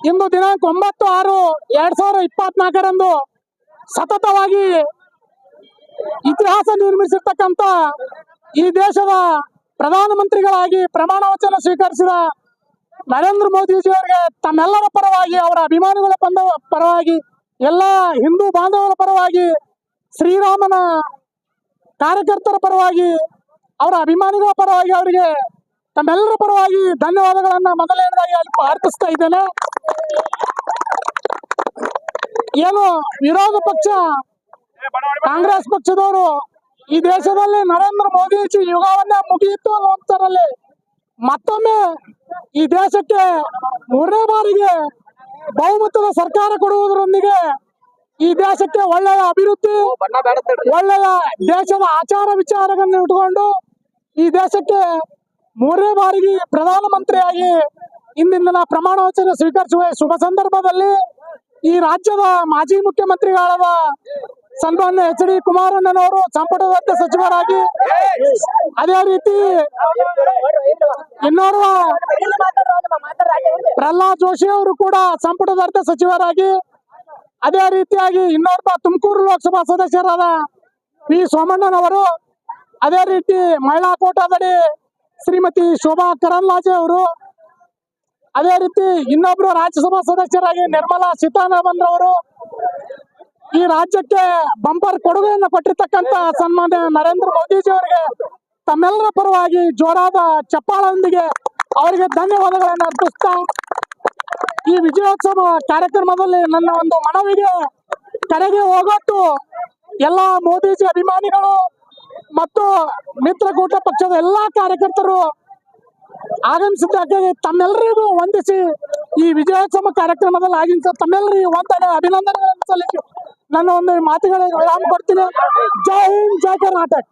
ಇಂದು ದಿನಾಂಕ ಒಂಬತ್ತು ಆರು ಎರಡ್ ಸಾವಿರದ ಇಪ್ಪತ್ನಾಲ್ಕರಂದು ಸತತವಾಗಿ ಇತಿಹಾಸ ನಿರ್ಮಿಸಿರ್ತಕ್ಕಂಥ ಈ ದೇಶದ ಪ್ರಧಾನಮಂತ್ರಿಗಳಾಗಿ ಪ್ರಮಾಣ ವಚನ ಸ್ವೀಕರಿಸಿದ ನರೇಂದ್ರ ಮೋದಿಜಿಯವರಿಗೆ ತಮ್ಮೆಲ್ಲರ ಪರವಾಗಿ, ಅವರ ಅಭಿಮಾನಿಗಳ ಪರವಾಗಿ, ಎಲ್ಲ ಹಿಂದೂ ಬಾಂಧವರ ಪರವಾಗಿ, ಶ್ರೀರಾಮನ ಕಾರ್ಯಕರ್ತರ ಪರವಾಗಿ, ಅವರ ಅಭಿಮಾನಿಗಳ ಪರವಾಗಿ ಅವರಿಗೆ ತಮ್ಮೆಲ್ಲರ ಪರವಾಗಿ ಧನ್ಯವಾದಗಳನ್ನ ಮೊದಲನೇದಾಗಿ ಅಲ್ಲಿ ಅರ್ಪಿಸ್ತಾ ಇದ್ದೇನೆ. ಏನು, ವಿರೋಧ ಪಕ್ಷ, ಕಾಂಗ್ರೆಸ್ ಪಕ್ಷದವರು ಈ ದೇಶದಲ್ಲಿ ನರೇಂದ್ರ ಮೋದಿಜಿ ಯುಗವನ್ನೇ ಮುಗಿಯಿತು ಅನ್ನುವಂತರಲ್ಲಿ ಮತ್ತೊಮ್ಮೆ ಈ ದೇಶಕ್ಕೆ ಮೂರನೇ ಬಾರಿಗೆ ಬಹುಮತದ ಸರ್ಕಾರ ಕೊಡುವುದರೊಂದಿಗೆ ಈ ದೇಶಕ್ಕೆ ಒಳ್ಳೆಯ ಅಭಿವೃದ್ಧಿ, ಒಳ್ಳೆಯ ದೇಶದ ಆಚಾರ ವಿಚಾರಗಳನ್ನು ಇಟ್ಕೊಂಡು ಈ ದೇಶಕ್ಕೆ ಮೂರನೇ ಬಾರಿಗೆ ಪ್ರಧಾನಮಂತ್ರಿಯಾಗಿ ಇಂದಿನ ದಿನ ಪ್ರಮಾಣ ವಚನ ಸ್ವೀಕರಿಸುವ ಶುಭ ಸಂದರ್ಭದಲ್ಲಿ ಈ ರಾಜ್ಯದ ಮಾಜಿ ಮುಖ್ಯಮಂತ್ರಿಗಳಾದ ಸನ್ಮಾನ್ಯ ಎಚ್ ಡಿ ಕುಮಾರಣ್ಣನವರು, ಸಂಪುಟದ ಸಚಿವರಾಗಿ ಅದೇ ರೀತಿ ಇನ್ನೋರ್ವ ಪ್ರಹ್ಲಾದ್ ಜೋಶಿ ಅವರು ಕೂಡ ಸಂಪುಟದ ಅರ್ಥ ಸಚಿವರಾಗಿ ಅದೇ ರೀತಿಯಾಗಿ ಇನ್ನೋರ್ವ ತುಮಕೂರು ಲೋಕಸಭಾ ಸದಸ್ಯರಾದ ಪಿ ಸೋಮಣ್ಣನವರು, ಅದೇ ರೀತಿ ಮಹಿಳಾ ಕೋಟಾದಡಿ ಶ್ರೀಮತಿ ಶೋಭಾ ಕರಂದ್ಲಾಜೆ ಅವರು. ಅದೇ ರೀತಿ ಇನ್ನೊಬ್ರು ರಾಜ್ಯಸಭಾ ಸದಸ್ಯರಾಗಿ ನಿರ್ಮಲಾ ಸೀತಾರಾಮನ್ ರವರು. ಈ ರಾಜ್ಯಕ್ಕೆ ಬಂಪರ್ ಕೊಡುಗೆಯನ್ನು ಕೊಟ್ಟಿರ್ತಕ್ಕಂತ ಸನ್ಮಾನ್ಯ ನರೇಂದ್ರ ಮೋದಿಜಿ ಅವರಿಗೆ ತಮ್ಮೆಲ್ಲರ ಪರವಾಗಿ ಜೋರಾದ ಚಪ್ಪಾಳೊಂದಿಗೆ ಅವರಿಗೆ ಧನ್ಯವಾದಗಳನ್ನು ಅರ್ಪಿಸ್ತಾ ಈ ವಿಜಯೋತ್ಸವ ಕಾರ್ಯಕ್ರಮದಲ್ಲಿ ನನ್ನ ಒಂದು ಮನವಿಗೆ ಕರೆಗೆ ಹೋಗೊಟ್ಟು ಎಲ್ಲ ಮೋದಿಜಿ ಅಭಿಮಾನಿಗಳು ಮತ್ತು ಮಿತ್ರಕೂಟ ಪಕ್ಷದ ಎಲ್ಲಾ ಕಾರ್ಯಕರ್ತರು ಆಗಮಿಸಿದ್ದಕ್ಕಾಗಿ ತಮ್ಮೆಲ್ಲರಿಗೂ ವಂದಿಸಿ ಈ ವಿಜಯೋತ್ಸವ ಕಾರ್ಯಕ್ರಮದಲ್ಲಿ ಆಗಿನ ತಮ್ಮೆಲ್ಲರಿಗೂ ಒಂದೆಡೆ ಅಭಿನಂದನೆಗಳನ್ನು ಸಲ್ಲಿಸಿ ನನ್ನ ಒಂದು ಮಾತುಗಳಿಗೆ ವಿರಾಮ ಕೊಡ್ತೀನಿ. ಜೈ ಹಿಂದ್, ಜೈ ಕರ್ನಾಟಕ.